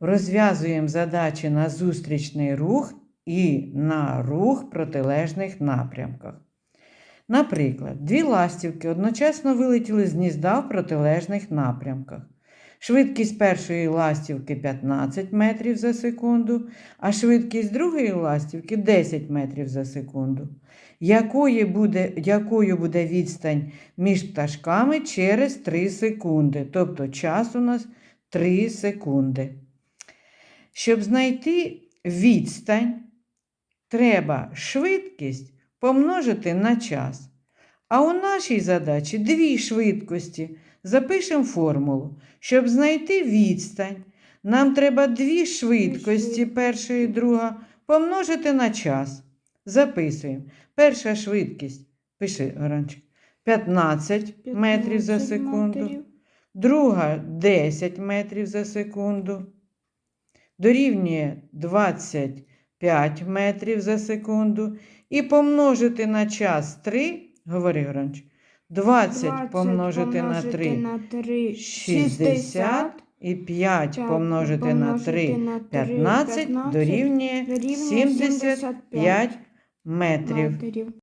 Розв'язуємо задачі на зустрічний рух і на рух протилежних напрямках. Наприклад, дві ластівки одночасно вилетіли з гнізда в протилежних напрямках. Швидкість першої ластівки 15 метрів за секунду, а швидкість другої ластівки 10 метрів за секунду. Якою буде, якою буде відстань між пташками через 3 секунди? Тобто час у нас 3 секунди. Щоб знайти відстань, треба швидкість помножити на час. А у нашій задачі дві швидкості. Запишемо формулу. Щоб знайти відстань, нам треба дві швидкості, перша і друга, помножити на час. Записуємо. Перша швидкість, пиши, Оранчик, 15 метрів за секунду. Друга 10 метрів за секунду. Дорівнює 25 метрів за секунду. І помножити на час 3, говори, Гранч, 20, помножити на 3, на 3 60, і 5 П'ять помножити на 3, на 3, 15, 15, дорівнює дорівнює 75 метрів. метрів.